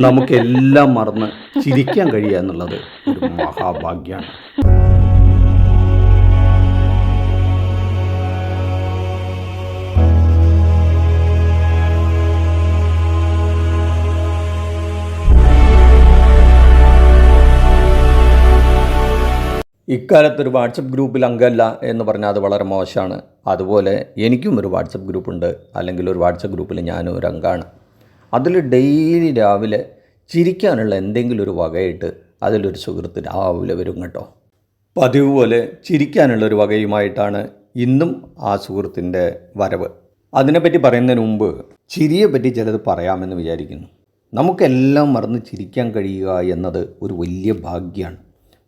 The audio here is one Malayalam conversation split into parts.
നമുക്കെല്ലാം മറന്ന് ചിരിക്കാൻ കഴിയുക എന്നുള്ളത് ഒരു മഹാഭാഗ്യമാണ് ഇക്കാലത്ത് ഒരു വാട്സപ്പ് ഗ്രൂപ്പിൽ അംഗമല്ല എന്ന് പറഞ്ഞാൽ അത് വളരെ മോശമാണ്. അതുപോലെ എനിക്കും ഒരു വാട്സപ്പ് ഗ്രൂപ്പുണ്ട്. അല്ലെങ്കിൽ ഒരു വാട്സപ്പ് ഗ്രൂപ്പിൽ ഞാനും ഒരു അംഗമാണ്. അതിൽ ഡെയിലി രാവിലെ ചിരിക്കാനുള്ള എന്തെങ്കിലും ഒരു വകയിട്ട് അതിലൊരു സുഹൃത്ത് രാവിലെ വരും കേട്ടോ. പതിവ് പോലെ ചിരിക്കാനുള്ള ഒരു വകയുമായിട്ടാണ് ഇന്നും ആ സുഹൃത്തിന്റെ വരവ്. അതിനെപ്പറ്റി പറയുന്നതിന് മുമ്പ് ചിരിയെ പറ്റി ചിലത് പറയാമെന്ന് വിചാരിക്കുന്നു. നമുക്കെല്ലാം മറന്ന് ചിരിക്കാൻ കഴിയുക എന്നത് ഒരു വലിയ ഭാഗ്യമാണ്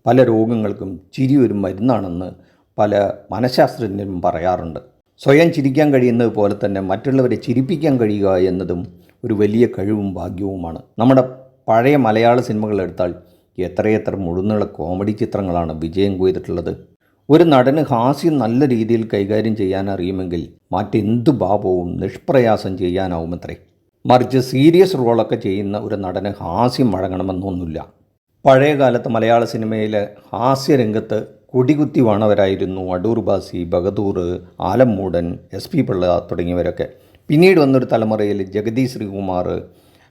പല രോഗങ്ങൾക്കും ചിരി ഒരു മരുന്നാണെന്ന് പല മനഃശാസ്ത്രജ്ഞരും പറയാറുണ്ട്. സ്വയം ചിരിക്കാൻ കഴിയുന്നത് പോലെ തന്നെ മറ്റുള്ളവരെ ചിരിപ്പിക്കാൻ കഴിയുക എന്നതും ഒരു വലിയ കഴിവും ഭാഗ്യവുമാണ്. നമ്മുടെ പഴയ മലയാള സിനിമകൾ എടുത്താൽ എത്രയെത്ര മുഴുന്നുള്ള കോമഡി ചിത്രങ്ങളാണ് വിജയം കൊയ്തിട്ടുള്ളത്. ഒരു നടന് ഹാസ്യം നല്ല രീതിയിൽ കൈകാര്യം ചെയ്യാൻ അറിയുമെങ്കിൽ മറ്റെന്തു ഭാവവും നിഷ്പ്രയാസം ചെയ്യാനാവുമത്രേ. മറിച്ച് സീരിയസ് റോളൊക്കെ ചെയ്യുന്ന ഒരു നടന് ഹാസ്യം വഴങ്ങണമെന്നൊന്നുമില്ല. പഴയ കാലത്ത് മലയാള സിനിമയിലെ ഹാസ്യരംഗത്ത് കൊടികുത്തി വാണവരായിരുന്നു അടൂർ ബാസി ബഗദൂർ ആലമ്മൂടൻ എസ് പി പിള്ള തുടങ്ങിയവരൊക്കെ. പിന്നീട് വന്നൊരു തലമുറയിൽ ജഗതി ശ്രീകുമാർ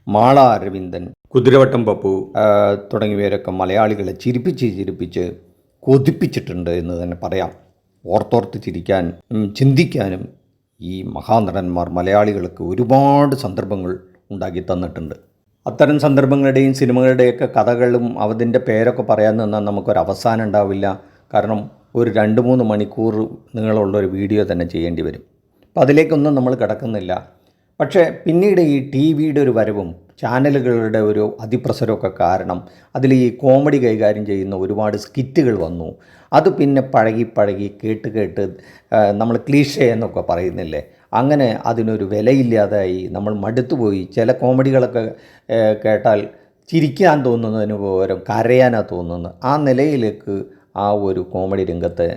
മാള അരവിന്ദൻ കുതിരവട്ടം പപ്പു. തുടങ്ങിയവരൊക്കെ മലയാളികളെ ചിരിപ്പിച്ച് ചിരിപ്പിച്ച് കൊതിപ്പിച്ചിട്ടുണ്ട് എന്ന് തന്നെ പറയാം. ഓർത്തോർത്ത് ചിരിക്കാൻ ചിന്തിക്കാനും ഈ മഹാനടന്മാർ മലയാളികൾക്ക് ഒരുപാട് സന്ദർഭങ്ങൾ ഉണ്ടാക്കി തന്നിട്ടുണ്ട്. അത്തരം സന്ദർഭങ്ങളുടെയും സിനിമകളുടെയൊക്കെ കഥകളും അതിന്റെ പേരൊക്കെ പറയാൻ നിന്നാൽ നമുക്കൊരു അവസാനം ഉണ്ടാവില്ല. കാരണം ഒരു രണ്ട് മൂന്ന് മണിക്കൂർ നിങ്ങളുള്ള ഒരു വീഡിയോ തന്നെ ചെയ്യേണ്ടി വരും. അപ്പം അതിലേക്കൊന്നും നമ്മൾ കിടക്കുന്നില്ല. പക്ഷേ പിന്നീട് ഈ ടി വിയുടെ ഒരു വരവും ചാനലുകളുടെ ഒരു അതിപ്രസരമൊക്കെ കാരണം അതിൽ ഈ കോമഡി കൈകാര്യം ചെയ്യുന്ന ഒരുപാട് സ്കിറ്റുകൾ വന്നു. അത് പിന്നെ പഴകി പഴകി കേട്ട് കേട്ട് നമ്മൾ ക്ലീഷേ എന്നൊക്കെ പറയുന്നില്ലേ? അങ്ങനെ അതിനൊരു വിലയില്ലാതായി നമ്മൾ മടുത്തുപോയി. ചില കോമഡികളൊക്കെ കേട്ടാൽ ചിരിക്കാൻ തോന്നുന്നതിന് പകരം കരയാനാണ് തോന്നുന്നത്. ആ നിലയിലേക്ക് ആ ഒരു കോമഡി രംഗത്തെ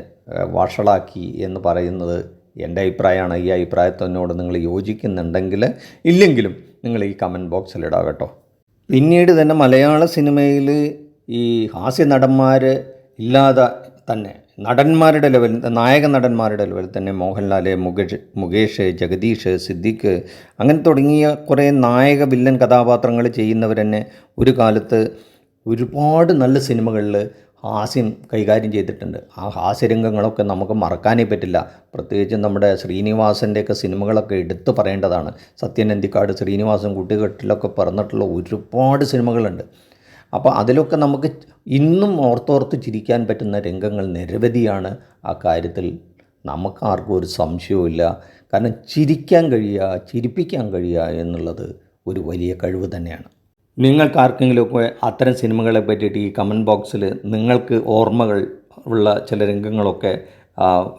വഷളാക്കി എന്ന് പറയുന്നത് എന്റെ അഭിപ്രായമാണ്. ഈ അഭിപ്രായത്തിനോട് നിങ്ങൾ യോജിക്കുന്നുണ്ടെങ്കിൽ ഇല്ലെങ്കിലും നിങ്ങൾ ഈ കമന്റ് ബോക്സിൽ ഇടാം കേട്ടോ. പിന്നീട് തന്നെ മലയാള സിനിമയിൽ ഈ ഹാസ്യ നടന്മാർ ഇല്ലാതെ തന്നെ നടന്മാരുടെ ലെവലിൽ നായക നടന്മാരുടെ ലെവലിൽ തന്നെ മോഹൻലാൽ മുകേഷ് മുകേഷ് ജഗദീഷ് സിദ്ദിഖ് അങ്ങനെ തുടങ്ങിയ കുറേ നായക വില്ലൻ കഥാപാത്രങ്ങൾ ചെയ്യുന്നവർ തന്നെ ഒരു കാലത്ത് ഒരുപാട് നല്ല സിനിമകളിൽ ഹാസ്യം കൈകാര്യം ചെയ്തിട്ടുണ്ട്. ആ ഹാസ്യരംഗങ്ങളൊക്കെ നമുക്ക് മറക്കാനേ പറ്റില്ല. പ്രത്യേകിച്ചും നമ്മുടെ ശ്രീനിവാസന്റെയൊക്കെ സിനിമകളൊക്കെ എടുത്തു പറയേണ്ടതാണ്. സത്യൻ അന്തിക്കാട് ശ്രീനിവാസൻ കുട്ടികെട്ടിലൊക്കെ പറഞ്ഞിട്ടുള്ള ഒരുപാട് സിനിമകളുണ്ട്. അപ്പോൾ അതിലൊക്കെ നമുക്ക് ഇന്നും ഓർത്തോർത്ത് ചിരിക്കാൻ പറ്റുന്ന രംഗങ്ങൾ നിരവധിയാണ്. ആ കാര്യത്തിൽ നമുക്കാർക്കും ഒരു സംശയവുമില്ല കാരണം ചിരിക്കാൻ കഴിയുക ചിരിപ്പിക്കാൻ കഴിയുക എന്നുള്ളത് ഒരു വലിയ കഴിവ് തന്നെയാണ്. നിങ്ങൾക്ക് ആർക്കെങ്കിലുമൊക്കെ അത്തരം സിനിമകളെ പറ്റിയിട്ട് ഈ കമന്റ് ബോക്സിൽ നിങ്ങൾക്ക് ഓർമ്മകൾ ഉള്ള ചില രംഗങ്ങളൊക്കെ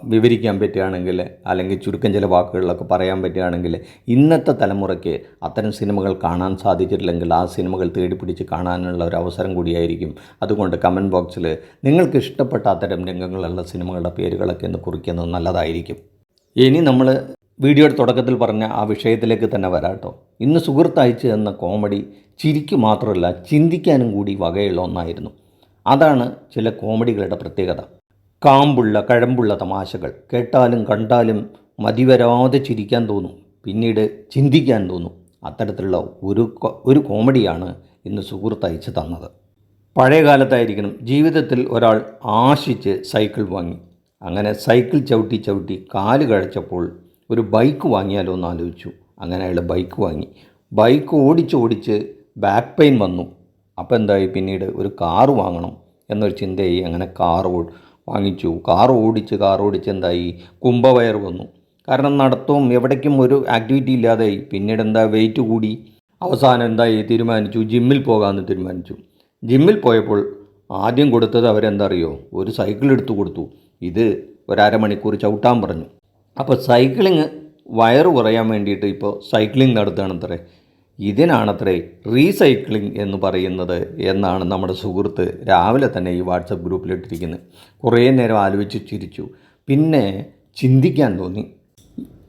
വിവരിക്കാൻ പറ്റുകയാണെങ്കിൽ അല്ലെങ്കിൽ ചുരുക്കം ചില വാക്കുകളിലൊക്കെ പറയാൻ പറ്റുകയാണെങ്കിൽ ഇന്നത്തെ തലമുറയ്ക്ക് അത്തരം സിനിമകൾ കാണാൻ സാധിച്ചിട്ടില്ലെങ്കിൽ ആ സിനിമകൾ തേടിപ്പിടിച്ച് കാണാനുള്ള ഒരു അവസരം കൂടിയായിരിക്കും. അതുകൊണ്ട് കമന്റ് ബോക്സിൽ നിങ്ങൾക്ക് ഇഷ്ടപ്പെട്ട അത്തരം രംഗങ്ങളുള്ള സിനിമകളുടെ പേരുകളൊക്കെ ഒന്ന് കുറിക്കുന്നത് നല്ലതായിരിക്കും. ഇനി നമ്മൾ വീഡിയോയുടെ തുടക്കത്തിൽ പറഞ്ഞ ആ വിഷയത്തിലേക്ക് തന്നെ വരാം കേട്ടോ. ഇന്ന് സുഹൃത്ത് അയച്ചു തന്ന കോമഡി ചിരിക്ക് മാത്രമല്ല ചിന്തിക്കാനും കൂടി വകയുള്ള ഒന്നായിരുന്നു. അതാണ് ചില കോമഡികളുടെ പ്രത്യേകത. കാമ്പുള്ള കഴമ്പുള്ള തമാശകൾ. കേട്ടാലും കണ്ടാലും മതിവരാതെ ചിരിക്കാൻ തോന്നും. പിന്നീട് ചിന്തിക്കാൻ തോന്നും. അത്തരത്തിലുള്ള ഒരു ഒരു കോമഡിയാണ് ഇന്ന് സുഹൃത്ത് അയച്ചു തന്നത്. പഴയ കാലത്തായിരിക്കണം ജീവിതത്തിൽ ഒരാൾ ആശിച്ച് സൈക്കിൾ വാങ്ങി. അങ്ങനെ സൈക്കിൾ ചവിട്ടി ചവിട്ടി കാൽ കഴിച്ചപ്പോൾ ഒരു ബൈക്ക് വാങ്ങിയാലോ എന്ന് ആലോചിച്ചു. അങ്ങനെ അയാൾ ബൈക്ക് വാങ്ങി. ബൈക്ക് ഓടിച്ച് ഓടിച്ച് ബാക്ക് പെയിൻ വന്നു. അപ്പോൾ എന്തായി? പിന്നീട് ഒരു കാറ് വാങ്ങണം എന്നൊരു ചിന്തയായി അങ്ങനെ കാർ വാങ്ങിച്ചു. കാർ ഓടിച്ച് കാർ ഓടിച്ച് എന്തായി? കുംഭവയർ വന്നു. കാരണം നടത്തവും എവിടേക്കും ഒരു ആക്ടിവിറ്റി ഇല്ലാതായി. പിന്നീട് എന്താ? വെയിറ്റ് കൂടി. അവസാനം എന്തായി? തീരുമാനിച്ചു. ജിമ്മിൽ പോകാമെന്ന് തീരുമാനിച്ചു. ജിമ്മിൽ പോയപ്പോൾ ആദ്യം കൊടുത്തത് അവരെന്താ അറിയോ ഒരു സൈക്കിൾ എടുത്തു കൊടുത്തു. ഇത് ഒരു അരമണിക്കൂർ ചവിട്ടാൻ പറഞ്ഞു. അപ്പോൾ സൈക്ലിങ് വയറ് കുറയാൻ വേണ്ടിയിട്ട് ഇപ്പോൾ സൈക്ലിംഗ് നടത്തുകയാണത്രേ ഇതിനാണത്രേ റീസൈക്ലിംഗ് എന്ന് പറയുന്നത് എന്നാണ് നമ്മുടെ സുഹൃത്ത് രാവിലെ തന്നെ ഈ വാട്സപ്പ് ഗ്രൂപ്പിലിട്ടിരിക്കുന്നത്. കുറേ നേരം ആലോചിച്ച് ചിരിച്ചു. പിന്നെ ചിന്തിക്കാൻ തോന്നി.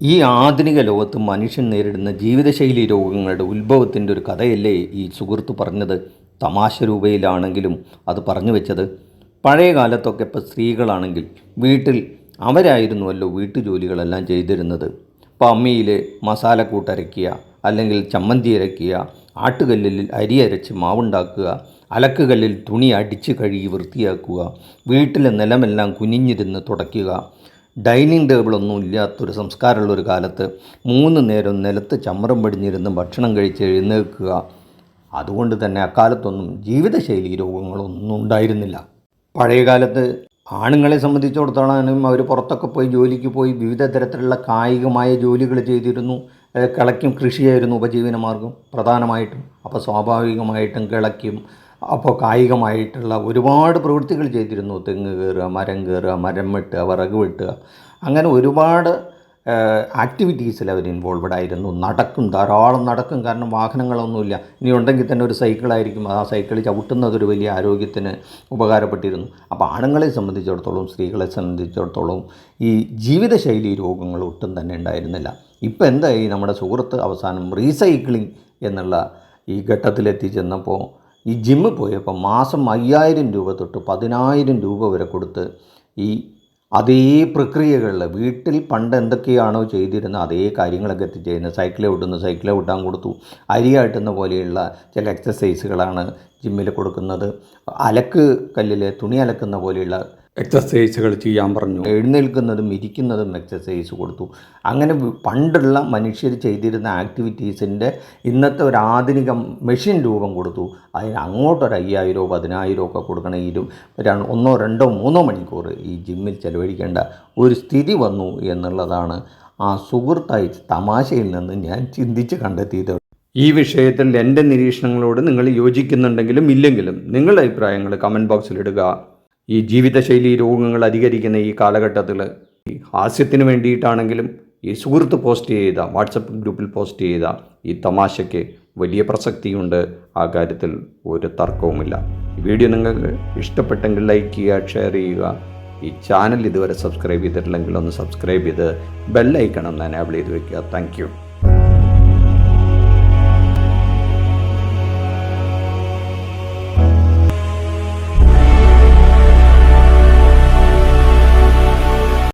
ഈ ആധുനിക ലോകത്ത് മനുഷ്യൻ നേരിടുന്ന ജീവിതശൈലി രോഗങ്ങളുടെ ഉത്ഭവത്തിന്റെ ഒരു കഥയല്ലേ ഈ സുഹൃത്ത് പറഞ്ഞത്. തമാശ രൂപയിലാണെങ്കിലും അത് പറഞ്ഞു വെച്ചത്. പഴയ കാലത്തൊക്കെ ഇപ്പോൾ സ്ത്രീകളാണെങ്കിൽ വീട്ടിൽ അവരായിരുന്നുവല്ലോ വീട്ടുജോലികളെല്ലാം ചെയ്തിരുന്നത്. ഇപ്പോൾ അമ്മിയിൽ മസാലക്കൂട്ടരയ്ക്കുക അല്ലെങ്കിൽ ചമ്മന്തി അരയ്ക്കുക ആട്ടുകല്ലിൽ അരി അരച്ച് മാവുണ്ടാക്കുക അലക്കുകല്ലിൽ തുണി അടിച്ച് കഴുകി വൃത്തിയാക്കുക വീട്ടിലെ നിലമെല്ലാം കുനിഞ്ഞിരുന്ന് തുടയ്ക്കുക. ഡൈനിങ് ടേബിളൊന്നും ഇല്ലാത്തൊരു സംസ്കാരമുള്ള ഒരു കാലത്ത് മൂന്ന് നേരം നിലത്ത് ചമ്മറം പടിഞ്ഞിരുന്ന് ഭക്ഷണം കഴിച്ച് എഴുന്നേൽക്കുക. അതുകൊണ്ട് തന്നെ അക്കാലത്തൊന്നും ജീവിതശൈലി രോഗങ്ങളൊന്നും ഉണ്ടായിരുന്നില്ല. പഴയ കാലത്ത് ആണുങ്ങളെ സംബന്ധിച്ചിടത്തോളം അവർ പുറത്തൊക്കെ പോയി ജോലിക്ക് പോയി വിവിധ തരത്തിലുള്ള കായികമായ ജോലികൾ ചെയ്തിരുന്നു. കിളയ്ക്കും കൃഷിയായിരുന്നു ഉപജീവനമാർഗം പ്രധാനമായിട്ടും. അപ്പോൾ സ്വാഭാവികമായിട്ടും കിളയ്ക്കും അപ്പോൾ കായികമായിട്ടുള്ള ഒരുപാട് പ്രവൃത്തികൾ ചെയ്തിരുന്നു. തെങ്ങ് കയറുക മരം കയറുക മരം വെട്ടുക വിറക് വെട്ടുക. അങ്ങനെ ഒരുപാട് ആക്ടിവിറ്റീസിൽ അവർ ഇൻവോൾവഡ് ആയിരുന്നു. നടക്കും ധാരാളം നടക്കും. കാരണം വാഹനങ്ങളൊന്നുമില്ല. ഇനി ഉണ്ടെങ്കിൽ തന്നെ ഒരു സൈക്കിളായിരിക്കും ആ സൈക്കിൾ ചവിട്ടുന്നത് ഒരു വലിയ ആരോഗ്യത്തിന് ഉപകാരപ്പെട്ടിരുന്നു. അപ്പോൾ ആണുങ്ങളെ സംബന്ധിച്ചിടത്തോളം സ്ത്രീകളെ സംബന്ധിച്ചിടത്തോളം ഈ ജീവിതശൈലി രോഗങ്ങൾ ഒട്ടും തന്നെ ഉണ്ടായിരുന്നില്ല. ഇപ്പോൾ എന്തായി? നമ്മുടെ സുഹൃത്ത് അവസാനം റീസൈക്ലിംഗ് എന്നുള്ള ഈ ഘട്ടത്തിലെത്തി ചെന്നപ്പോൾ ഈ ജിമ്മിൽ പോയപ്പോൾ മാസം അയ്യായിരം രൂപ തൊട്ട് പതിനായിരം രൂപ വരെ കൊടുത്ത് ഈ അതേ പ്രക്രിയകളിൽ വീട്ടിൽ പണ്ട് എന്തൊക്കെയാണോ ചെയ്തിരുന്നത് അതേ കാര്യങ്ങളൊക്കെ എത്തിച്ചേരുന്നത് ചെയ്യുന്നത് സൈക്കിളെ വിട്ടുന്നു സൈക്കിളെ വിട്ടാൻ കൊടുത്തു. അരി ആട്ടുന്ന പോലെയുള്ള ചില എക്സസൈസുകളാണ് ജിമ്മിൽ കൊടുക്കുന്നത്. അലക്ക് കല്ലിൽ തുണി അലക്കുന്ന പോലെയുള്ള എക്സസൈസുകൾ ചെയ്യാൻ പറഞ്ഞു. എഴുന്നേൽക്കുന്നതും ഇരിക്കുന്നതും എക്സസൈസ് കൊടുത്തു. അങ്ങനെ പണ്ടുള്ള മനുഷ്യർ ചെയ്തിരുന്ന ആക്ടിവിറ്റീസിന്റെ ഇന്നത്തെ ഒരു ആധുനിക മെഷീൻ രൂപം കൊടുത്തു. അതിന് അങ്ങോട്ടൊരു അയ്യായിരമോ പതിനായിരമോ ഒക്കെ കൊടുക്കണം ഇരു ഒന്നോ രണ്ടോ മൂന്നോ മണിക്കൂർ ഈ ജിമ്മിൽ ചെലവഴിക്കേണ്ട ഒരു സ്ഥിതി വന്നു എന്നുള്ളതാണ് ആ സുഹൃത്തായി തമാശയിൽ നിന്ന് ഞാൻ ചിന്തിച്ച് കണ്ടെത്തിയത്. ഈ വിഷയത്തിൽ എന്റെ നിരീക്ഷണങ്ങളോട് നിങ്ങൾ യോജിക്കുന്നുണ്ടെങ്കിലും ഇല്ലെങ്കിലും നിങ്ങളുടെ അഭിപ്രായങ്ങൾ കമന്റ് ബോക്സിൽ ഇടുക. ഈ ജീവിതശൈലി രോഗങ്ങൾ അധികരിക്കുന്ന ഈ കാലഘട്ടത്തിൽ ഈ ഹാസ്യത്തിന് വേണ്ടിയിട്ടാണെങ്കിലും ഈ സുഹൃത്ത് പോസ്റ്റ് ചെയ്ത വാട്സപ്പ് ഗ്രൂപ്പിൽ പോസ്റ്റ് ചെയ്ത ഈ തമാശയ്ക്ക് വലിയ പ്രസക്തിയുണ്ട്. ആ കാര്യത്തിൽ ഒരു തർക്കവുമില്ല. വീഡിയോ നിങ്ങൾക്ക് ഇഷ്ടപ്പെട്ടെങ്കിൽ ലൈക്ക് ചെയ്യുക ഷെയർ ചെയ്യുക. ഈ ചാനൽ ഇതുവരെ സബ്സ്ക്രൈബ് ചെയ്തിട്ടില്ലെങ്കിൽ ഒന്ന് സബ്സ്ക്രൈബ് ചെയ്ത് ബെല്ലൈക്കണം ഒന്ന് എനേബിൾ ചെയ്ത് വയ്ക്കുക താങ്ക്